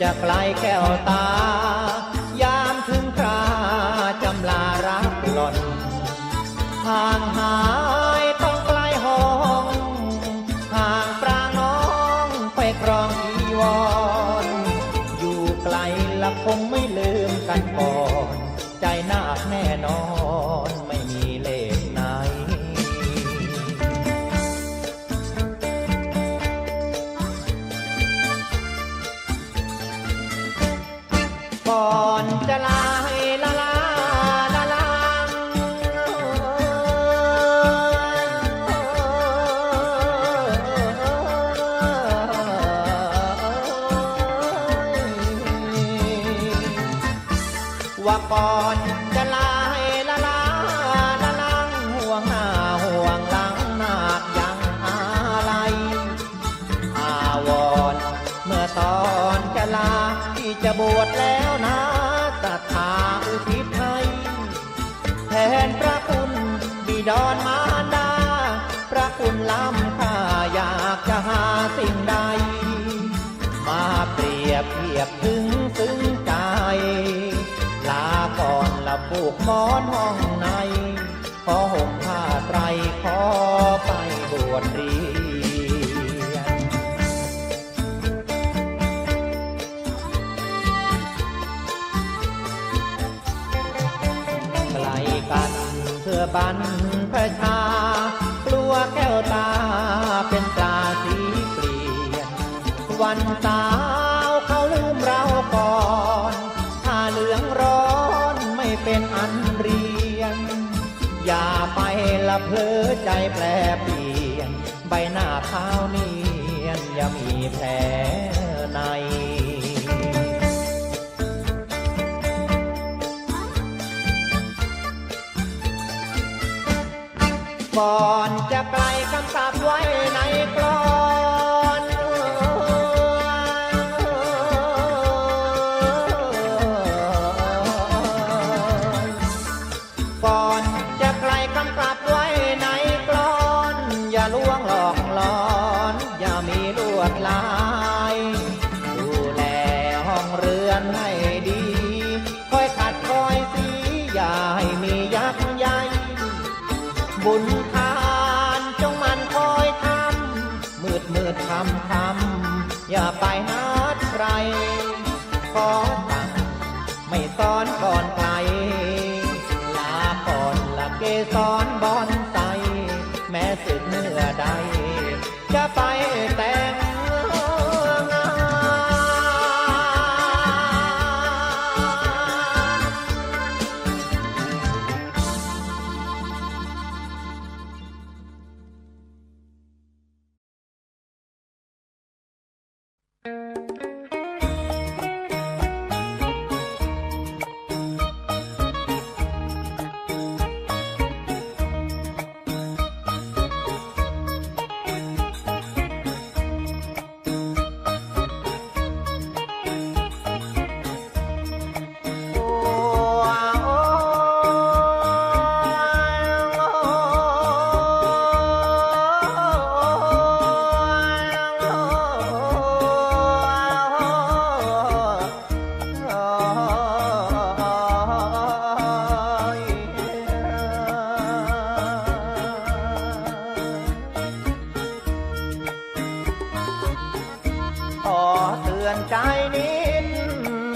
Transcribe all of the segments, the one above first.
จะไกลแก้วตา จะลาละลาละลาว่าก่อน ใด มาเปรียบเทียบถึงซึ้งใจ ลาก่อนละผูกมอนห้อง ใจแปรเปลี่ยน ใบหน้าขาวเนียนย่ามีแผลในก่อนจะไกลคำสาปไว้ในกลอง บุญทานจงมันคอยทำมืดมืดทำทำอย่าไปนัดใครขอตังไม่ซ้อนก่อนไกลลาก่อนละเกสรบอนใสแม้สึกเมื่อใดจะไป อนใจนิด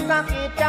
สักอีกใจ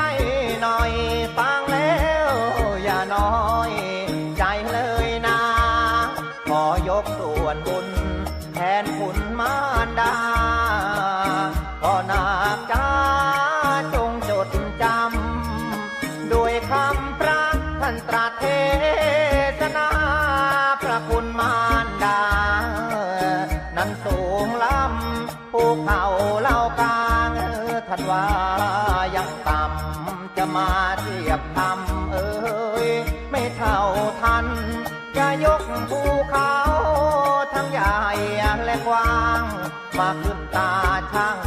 มาขึ้นตาช่าง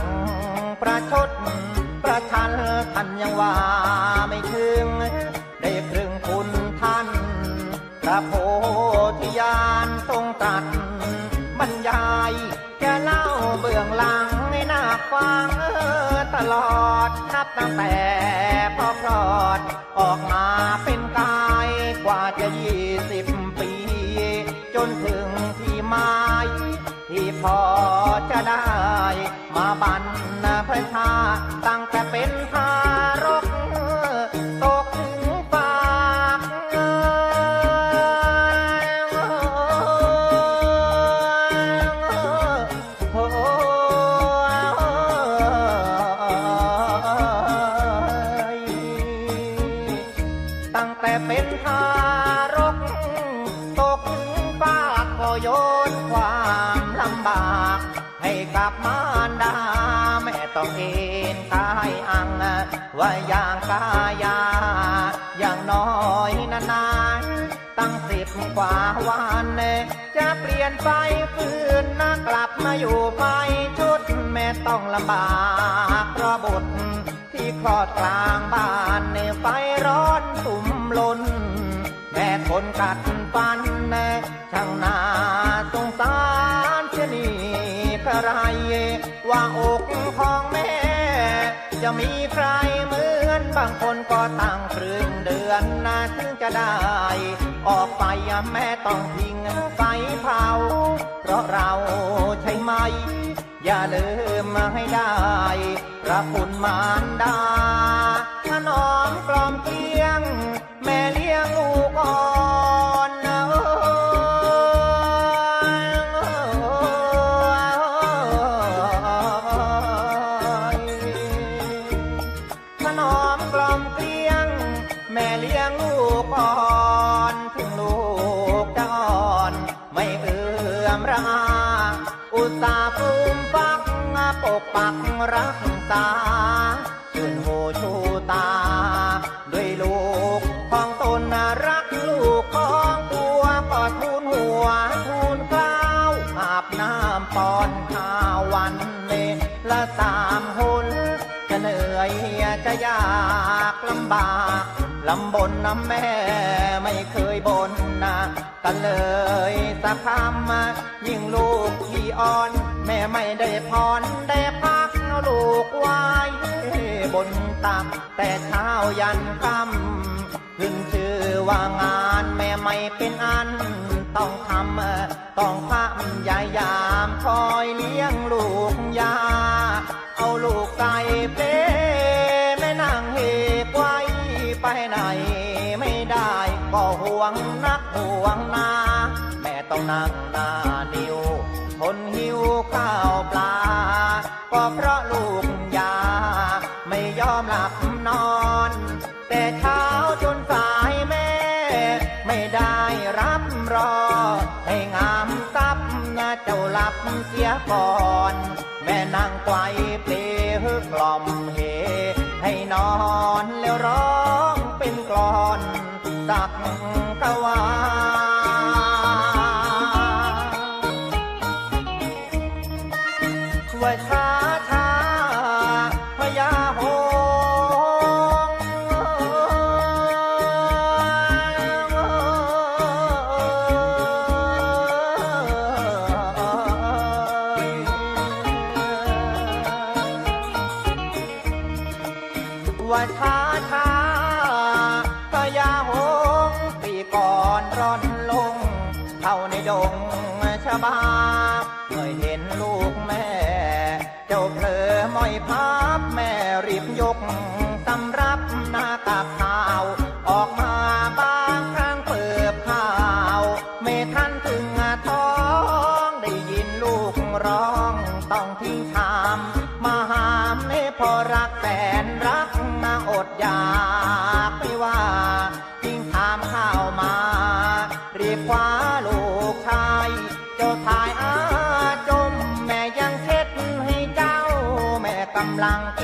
ประชด ประชันท่านยังว่าไม่ถึง ได้ครึ่งคุณท่าน พระโพธิญาณทรงตรัสบรรยายจะเล่าเบื้องหลังให้นาฟังตลอดนับตั้งแต่พอคลอด ออกมาเป็นกายกว่าจะยี่สิบปี จนถึงที่หมายที่พอ จะได้ มาบันพระชาตั นานตั้งสิบกว่าวันเนจะเปลี่ยนไปฟืนนะกลับมาอยู่ไปชุดแม่ต้องลำบากเพราะบุตรที่คลอดกลางบ้านในไฟร้อนสุ่มลนแม่ทนกัดฟันนช่างนาสงสารชนีกระไรว่าอกของ จะมีใครเหมือนบางคนก็ตั้งครึ่งเดือนนะถึงจะได้ ออกไปแม่ต้องทิ้งไฟเผา เพราะเราใช่ไหม อย่าลืมมาให้ได้พระคุณมารดาถนอมกล่อมเกลียง แม่เลี้ยงลูกอ่อน ปักรักษาชื่นโหชูตา ด้วยลูกของตนรักลูกของตัวก็ทูลหัวทูลกล้าวอาบน้ำปอนข้าววันเนละสามหนจะเหนื่อยจะยากลำบากลำบนน้ำแม่ไม่เคยบนนะกันเลยสักคำยิ่งลูกที่อ่อน แม่ไม่ได้พรได้ พักเอาลูกไว้บนตักแต่เช้ายันค่ำขึ้นชื่อว่างานแม่ไม่เป็นอัน ต้องทำต้องพยายามคอยเลี้ยงลูกยา เอาลูกไก่เป้แม่นางเฮกไว้ไปไหนไม่ได้ ก็ห่วงนักห่วงนาแม่ต้องนั่ง รับรอ ให้งามซับนะเจ้าหลับเสียก่อน แม่นางไกวเปลฮึกล่อมเฮให้นอนแล้วร้องเป็นกลอนสัก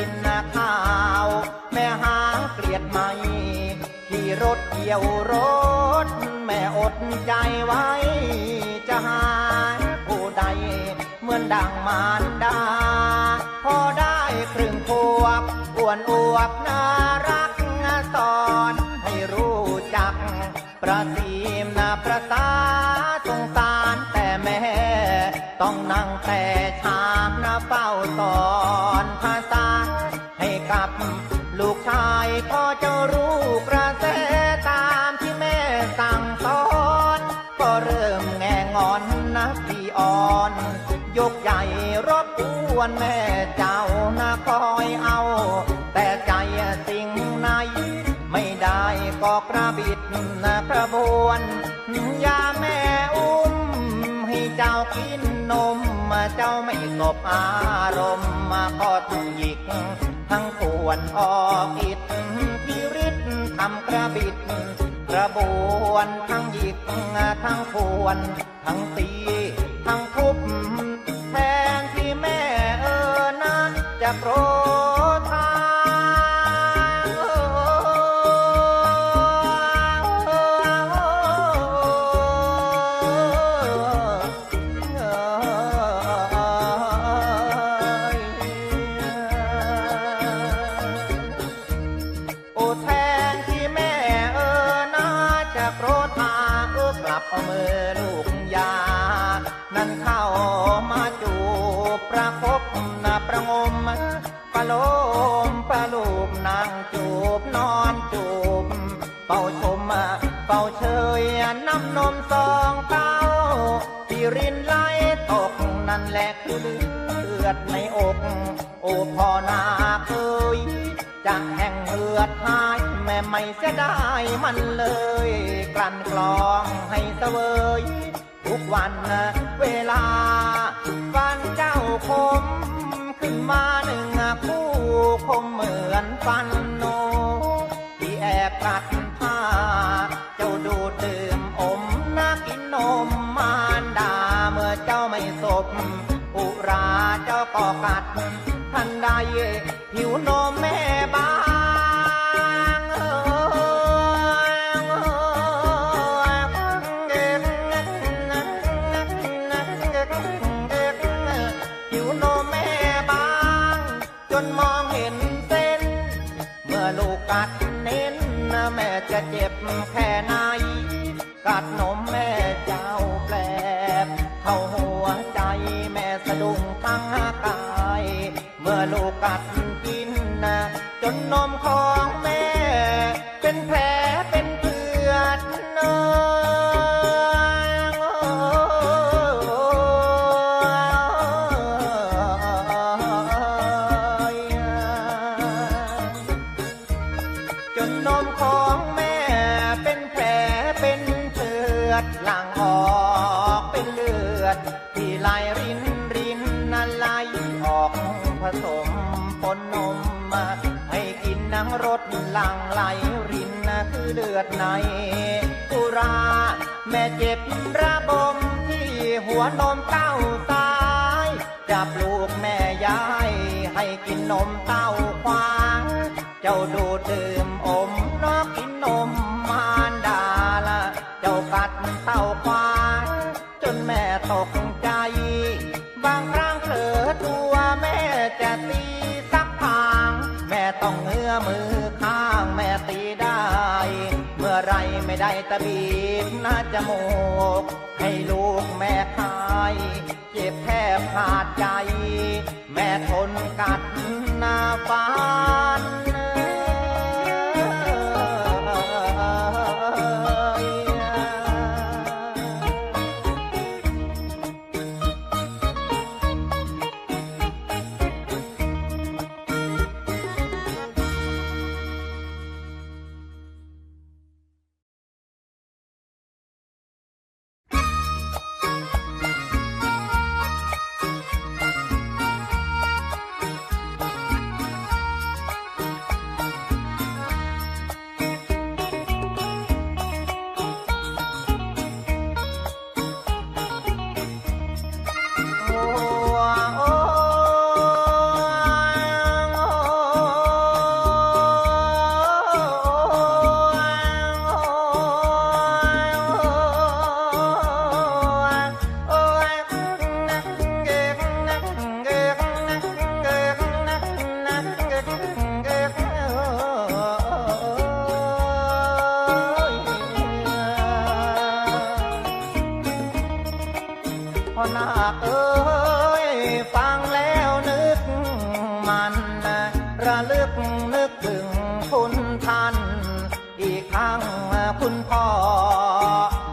กินข้าว แม่หาเกลียดไหมขี่รถเกี่ยวรถ แม่อดใจไว้ จะหาผู้ใด เหมือนดังมารดา พอได้ครึ่งขวบอ้วนอวบน่ารักสอนให้รู้จัก ประสีมนาประสาสงสารแต่แม่ ต้องนั่งแต่ชามนาเฝ้าสอน ใหญ่รบกวนแม่เจ้านะคอยเอา แต่ใจสิ่งไหนไม่ได้ก็กระบิดนะกระบวนยาแม่อุ้ม ให้เจ้ากินนมมาเจ้าไม่สบอารมณ์มาก็ต้องหยิก ทั้งปวนออกอิดที่ริดทำกระบิดกระบวนทั้งหยิกทั้งปวน ทั้งตี ทั้งทุบ นั้นจะโไม่เสียดายมันเลย กลั่นกลองให้เสวย ทุกวันเวลาฟันเจ้าคม ขึ้นมาหนึ่งคู่คมเหมือนฟันโน ที่แอบกัดผ้า เจ้าดูดื่มอมนักกินนมมารดาเมื่อเจ้าไม่สบอุราเจ้าก็กัดทันใด กัดเน้นนะแม่จะเจ็บแค่ไหน กัดนมแม่เจ้าแปลบเข้าหัวใจแม่สะดุ้งทั้งกาย เมื่อลูกกัดกินนะจนนมคอ ออกผสมปนนมมาให้กินนังรสหลั่งไหลรินนะคือเลือดในตุรา แม่เจ็บระบมที่หัวนมเต้าซ้าย จับลูกแม่ยาย ให้กินนมเต้าควาง เจ้าดูดดื่มอมนอกกินนมมารดาละ เจ้ากัดเต้าควาง จนแม่ตก องเงื้อมือข้างแม่ตีได้ เมื่อไรไม่ได้ตะบีบน่าจมูก ให้ลูกแม่คาย เจ็บแทบขาดใจ แม่ทนกัด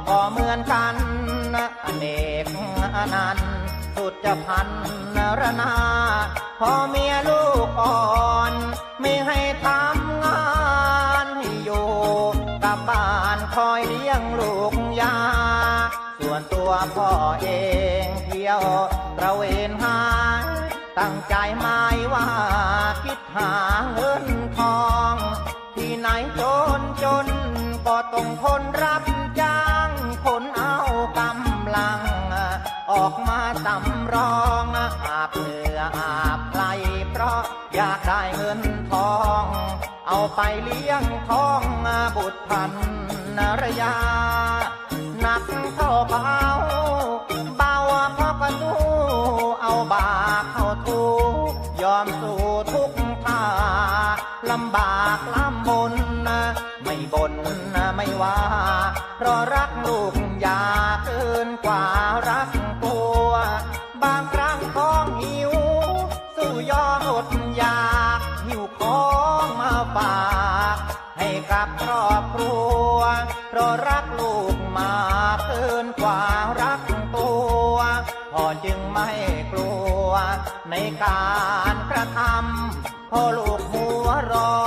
ก็เหมือนกันอเนกอนันต์สุดจะพันรนาพอเมีย ต้องทนรับจ้างคนเอากำลัง ออกมาสำรองอาบเหงื่ออาบไหลเพราะอยากได้เงินทอง เอาไปเลี้ยงท้องบุตรพันรยาหนักเท่าเบาเบาเพราะกันดูเอาบาเข้าทูยอมสู้ทุกท่าลำบากลำบน นไม่ว่า เพราะรักลูกอยาเกินกว่ารักตัว บางครั้งท้องหิว สู้ยอมอดอยากหิวของมาฝากให้กับครอบครัว เพราะรักลูกมากเกินกว่ารักตัวพ่อจึงไม่กลัว ในการกระทำพ่อลูกหัวรออ้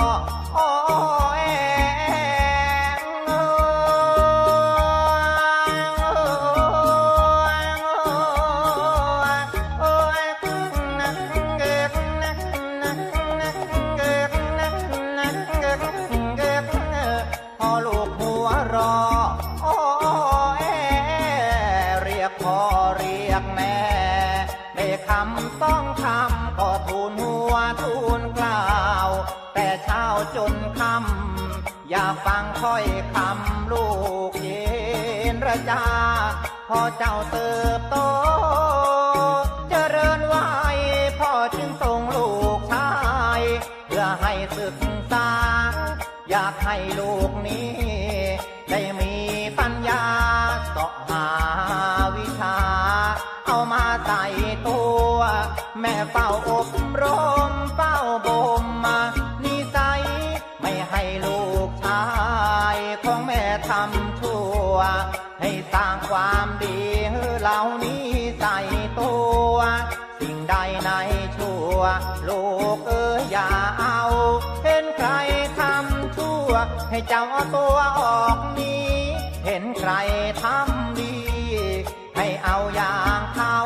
ระจา พอเจ้าเติบโต เจริญวัยพ่อจึงส่งลูกชาย เพื่อให้ศึกษา อยากให้ลูกนี้ ความดีเหล่านี้ใส่ตัว สิ่งใดในชั่ว ลูกเอ๋ยอย่าเอา เห็นใครทำชั่ว ให้เจ้าเอาตัวออกนี้ เห็นใครทำดี ให้เอาอย่างเขา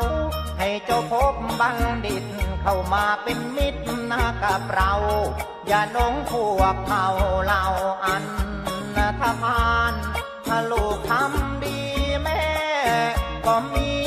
ให้เจ้าพบบัณฑิต เข้ามาเป็นมิตรนะกับเรา อย่าหลงพวกเขาเราอันทพานถ้าลูกทำดี comigo.